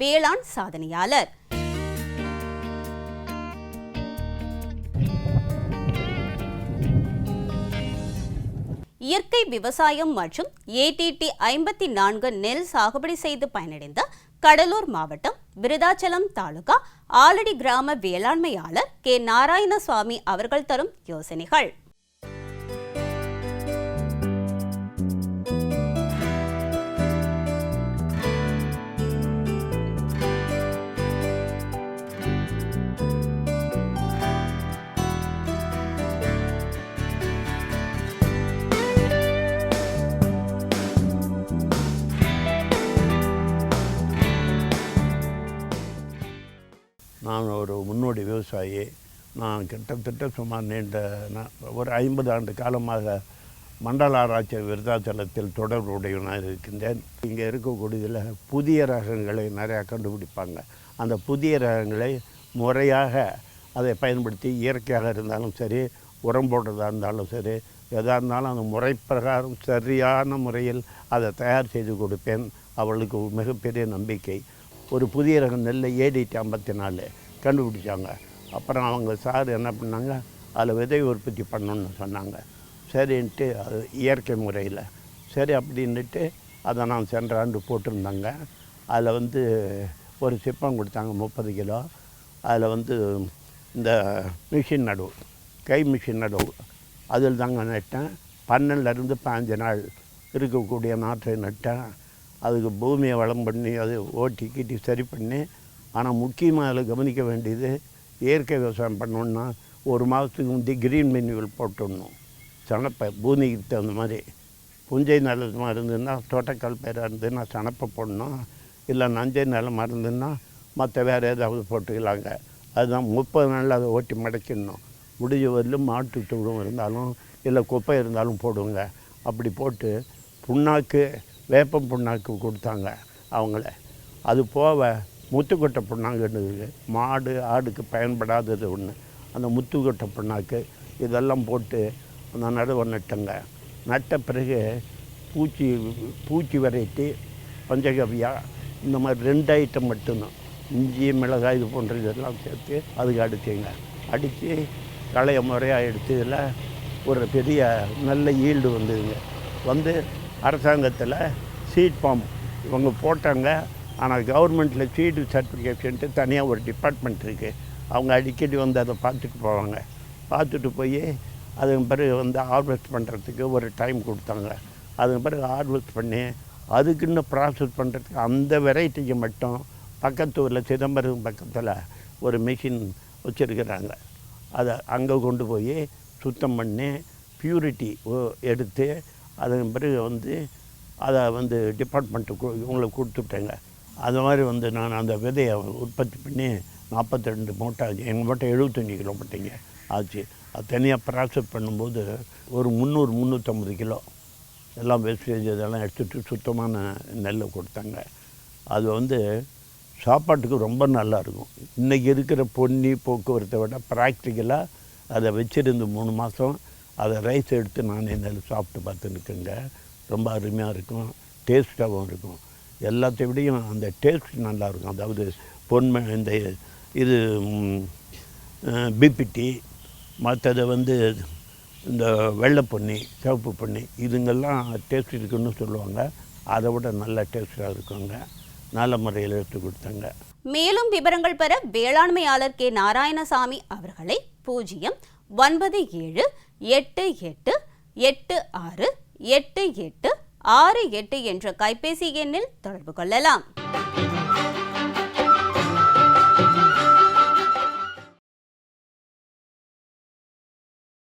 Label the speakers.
Speaker 1: வேளாண் சாதனையாளர். இயற்கை விவசாயம் மற்றும் ஏடிடி ஐம்பத்தி நான்கு நெல் சாகுபடி செய்து பயனடைந்த கடலூர் மாவட்டம் விருதாச்சலம் தாலுகா ஆலடி கிராம வேளாண்மையாளர் கே நாராயணசுவாமி அவர்கள் தரும் யோசனைகள்.
Speaker 2: நான் ஒரு முன்னோடி விவசாயி. நான் கிட்டத்தட்ட சுமார் நீண்ட ஒரு ஐம்பது ஆண்டு காலமாக மண்டல ஆராய்ச்சி விருதாச்சலத்தில் தொடர்புடையவனாக இருக்கின்றேன். இங்கே இருக்கக்கூடியதில் புதிய ரகங்களை நிறையா கண்டுபிடிப்பாங்க. அந்த புதிய ரகங்களை முறையாக அதை பயன்படுத்தி இயற்கையாக இருந்தாலும் சரி உரம் போடுறதா இருந்தாலும் சரி எதாக இருந்தாலும் அந்த முறை பிரகாரம் சரியான முறையில் அதை தயார் செய்து கொடுப்பேன். அவளுக்கு மிகப்பெரிய நம்பிக்கை. ஒரு புதிய ரகம் நெல்லை ஏடிடி ஐம்பத்தி நாலு. கண்டுபிடிச்சாங்க. அப்புறம் அவங்க சார் என்ன பண்ணாங்க? அதில் விதை உற்பத்தி பண்ணணும்னு சொன்னாங்க. சரின்ட்டு அது இயற்கை முறையில். சரி அப்படின்ட்டு அதை நான் சென்ற ஆண்டு போட்டிருந்தாங்க. அதில் வந்து ஒரு சிப்பம் கொடுத்தாங்க முப்பது கிலோ. அதில் வந்து இந்த மிஷின் நடவு கை மிஷின் நடவு. அதில் தாங்க நட்டேன். பன்னெண்டுலேருந்து பாஞ்சு நாள் இருக்கக்கூடிய நாற்றை நட்டேன். அதுக்கு பூமியை வளம் பண்ணி அது ஓட்டி கீட்டி சரி பண்ணி ஆனால் முக்கியமாக அதில் கவனிக்க வேண்டியது இயற்கை விவசாயம் பண்ணணுன்னா ஒரு மாதத்துக்கு முந்தி கிரீன் மெனுவல் போட்டுடணும். சனப்பை பூமிக்கு தகுந்த மாதிரி. புஞ்சை நிலமாக இருந்ததுன்னா தோட்டக்கால் பயிராக இருந்ததுன்னா சனப்பை போடணும். இல்லை நஞ்சை நிலமாக இருந்ததுன்னா மற்ற வேறு ஏதாவது போட்டுக்கலாங்க. அதுதான் முப்பது நாளில் அதை ஓட்டி மடக்கிடணும். முடிஞ்ச வரலும் மாட்டு தூளும் இருந்தாலும் இல்லை குப்பை இருந்தாலும் போடுங்க. அப்படி போட்டு புண்ணாக்கு வேப்பம் புண்ணாக்கு கொடுத்தாங்க அவங்கள. அது போக முத்துக்கொட்டை புண்ணாக்குன்னு இருக்குது மாடு ஆடுக்கு பயன்படாதது ஒன்று அந்த முத்துக்கொட்டை புண்ணாக்கு இதெல்லாம் போட்டு அந்த நடவை நட்டங்க நட்ட பிறகு பூச்சி பூச்சி வெரைட்டி பஞ்சகவியா இந்த மாதிரி ரெண்டு ஐட்டம் மட்டும்தான். இஞ்சி மிளகாய் இது போன்ற இதெல்லாம் சேர்த்து அதுக்கு அடித்தேங்க அடித்து களைய முறையாக எடுத்து இதில் ஒரு பெரிய நல்ல ஈல்டு வந்ததுங்க. வந்து அரசாங்கத்தில் சீட் ஃபார்ம் இவங்க போட்டாங்க. ஆனால் கவர்மெண்ட்டில் சீடு சர்டிஃபிகேஷன்ட்டு தனியாக ஒரு டிபார்ட்மெண்ட் இருக்குது அவங்க அடிக்கடி வந்து அதை பார்த்துட்டு போவாங்க. பார்த்துட்டு போய் அதுக்கு பிறகு வந்து ஹார்வெஸ்ட் பண்ணுறதுக்கு ஒரு டைம் கொடுத்தாங்க. அதுக்கு பிறகு ஹார்வெஸ்ட் பண்ணி அதுக்குன்னு ப்ராசஸ் பண்ணுறதுக்கு அந்த வெரைட்டிக்கு மட்டும் பக்கத்து ஊரில் சிதம்பரம் பக்கத்தில் ஒரு மிஷின் வச்சுருக்கிறாங்க. அதை அங்கே கொண்டு போய் சுத்தம் பண்ணி பியூரிட்டி எடுத்து அதன் பிறகு வந்து அதை வந்து டிபார்ட்மெண்ட்டு இவங்களுக்கு கொடுத்துட்டேங்க. அது மாதிரி வந்து நான் அந்த விதையை உற்பத்தி பண்ணி நாற்பத்தி ரெண்டு மூட்டை ஆச்சு எங்கள் மட்டும் எழுபத்தஞ்சி கிலோ மட்டைங்க ஆச்சு. அது தனியாக ப்ராசஸ் பண்ணும்போது ஒரு முந்நூறு முந்நூற்றம்பது கிலோ. எல்லாம் வேஸ்டேஜ் இதெல்லாம் எடுத்துகிட்டு சுத்தமான நெல்லை கொடுத்தாங்க. அது வந்து சாப்பாட்டுக்கு ரொம்ப நல்லா இருக்கும். இன்றைக்கி இருக்கிற பொன்னி போக்குவரத்தை விட ப்ராக்டிக்கலாக அதை வச்சுருந்து மூணு மாதம் அதை ரைஸ் எடுத்து நான் நெல் சாப்பிட்டு பார்த்துருக்கேங்க ரொம்ப அருமையாக இருக்கும். டேஸ்ட்டாகவும் இருக்கும். எல்லாத்தை விடையும் அந்த டேஸ்ட் நல்லா இருக்கும் அதாவது பொன்மை இந்த இது பிபிடி மற்றது வந்து இந்த வெள்ளை பொன்னி சிவப்பு பொன்னி இதுங்கெல்லாம் டேஸ்ட் இருக்குன்னு சொல்லுவாங்க. அதை விட நல்ல டேஸ்ட்டாக இருக்குங்க. நல்ல முறையில் எடுத்து கொடுத்தாங்க.
Speaker 1: மேலும் விவரங்கள் பெற வேளாண்மையாளர் கே. நாராயணசாமி அவர்களை பூஜ்ஜியம் ஒன்பது ஏழு எட்டு எட்டு எட்டு ஆறு எட்டு எட்டு ஆறு எட்டு என்ற கைபேசி எண்ணில் தொடர்பு கொள்ளலாம்.